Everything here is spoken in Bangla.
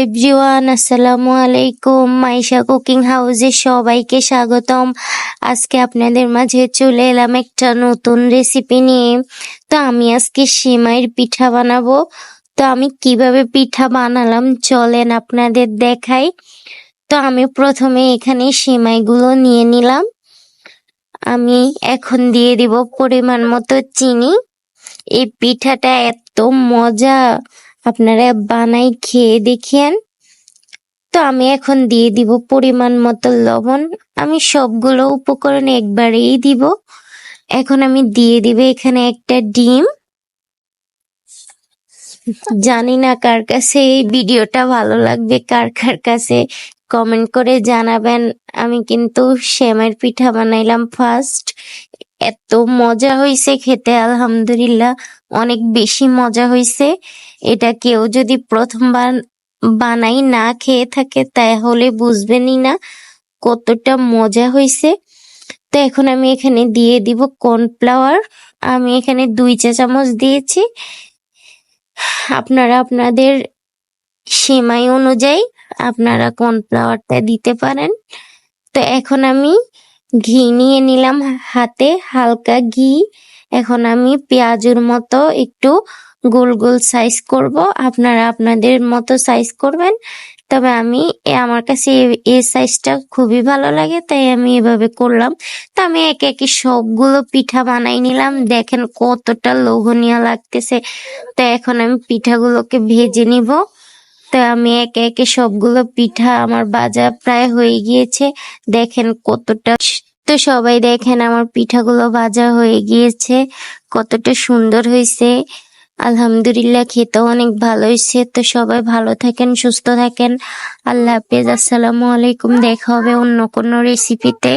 এভরিওয়ান আসসালামু আলাইকুম। মাইশা কুকিং হাউসে সবাইকে স্বাগতম। আজকে আপনাদের মাঝে চলে এলাম একটা নতুন রেসিপি নিয়ে। তো আমি আজকে সেমাইয়ের পিঠা বানাবো। তো আমি কীভাবে পিঠা বানালাম চলেন আপনাদের দেখাই। তো আমি প্রথমে এখানে সেমাইগুলো নিয়ে নিলাম। আমি এখন দিয়ে দিব পরিমাণ মতো চিনি। এই পিঠাটা এত মজা! আপনারা বানাই খেয়ে দেখেন। তো আমি এখন দিয়ে দিব পরিমাণ মতো লবণ। আমি সবগুলো উপকরণ একবারেই দিব। এখন আমি দিয়ে দিব এখানে একটা ডিম। জানি না কার কাছে এই ভিডিওটা ভালো লাগবে, কার কার কাছে কমেন্ট করে জানাবেন। আমি কিন্তু শ্যামের পিঠা বানাইলাম ফার্স্ট এত মজা হয়েছে খেতে, আলহামদুলিল্লাহ। অনেক বেশি মজা হয়েছে এটা কেউ যদি প্রথমবার বানাই না খেয়ে থাকে, তাহলে বুঝবেনই না কতটা মজা হয়েছে তো এখন আমি এখানে দিয়ে দিব কর্নফ্লাওয়ার আমি এখানে দুই চা চামচ দিয়েছি। আপনারা আপনাদের সেমাই অনুযায়ী আপনারা কর্নফ্লাওয়ারটা দিতে পারেন। তো এখন আমি ঘি নিয়ে নিলাম হাতে, হালকা ঘি। এখন আমি পেঁয়াজের মতো একটু গোল গোল সাইজ করব। আপনারা আপনাদের মতো সাইজ করবেন। তবে আমি আমার কাছে এই সাইজটা খুবই ভালো লাগে, তাই আমি এভাবে করলাম। তো আমি একে একে সবগুলো পিঠা বানাই নিলাম। দেখেন কতটা লোভনীয় লাগতেছে। তো এখন আমি পিঠাগুলোকে ভেজে নিব। তো আমি একে একে সবগুলো পিঠা, আমার বাজা প্রায় হয়ে গিয়েছে। দেখেন কতটা, তো সবাই দেখেন আমার পিঠাগুলো ভাজা হয়ে গিয়েছে। কতটা সুন্দর হয়েছে। আলহামদুলিল্লাহ, খেতেও অনেক ভালো হয়েছে। তো সবাই ভালো থাকেন, সুস্থ থাকেন। আল্লাহ হাফেজ। আসসালামু আলাইকুম। দেখা হবে অন্য কোনো রেসিপিতে